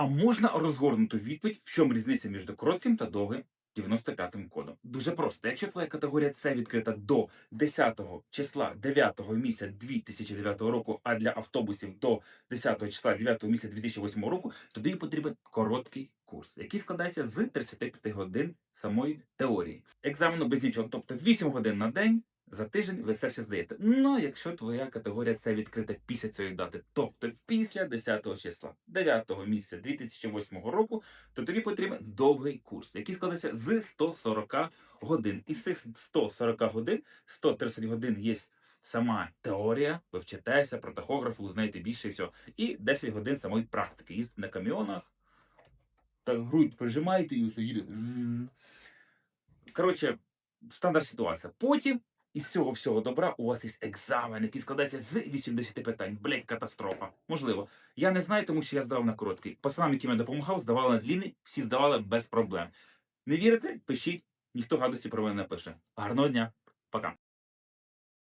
А можна розгорнуту відповідь, в чому різниця між коротким та довгим 95-м кодом? Дуже просто. Якщо твоя категорія С відкрита до 10 числа 9 місяця 2009 року, а для автобусів до 10 числа 9 місяця 2008 року, тоді потрібен короткий курс, який складається з 35 годин самої теорії. Екзамену без нічого, тобто 8 годин на день. За тиждень ви все ще здаєте. Ну, якщо твоя категорія це відкрита після цієї дати, тобто після 10 числа 9 місяця 2008 року, то тобі потрібен довгий курс, який складається з 140 годин. Із цих 140 годин 130 годин є сама теорія, ви вчитеся про тахографу, знаєте більше і все. І 10 годин самої практики. Їздите на каміонах, так грудь прижимаєте і усе їдете. Коротше, стандарт ситуація. Потім із цього всього добра у вас є екзамен, який складається з 80 питань. Блять, катастрофа. Можливо. Я не знаю, тому що я здавав на короткий. Пацанам, яким я допомагав, здавали на длінний, всі здавали без проблем. Не вірите? Пишіть, ніхто гадості про мене не пише. Гарного дня, пока.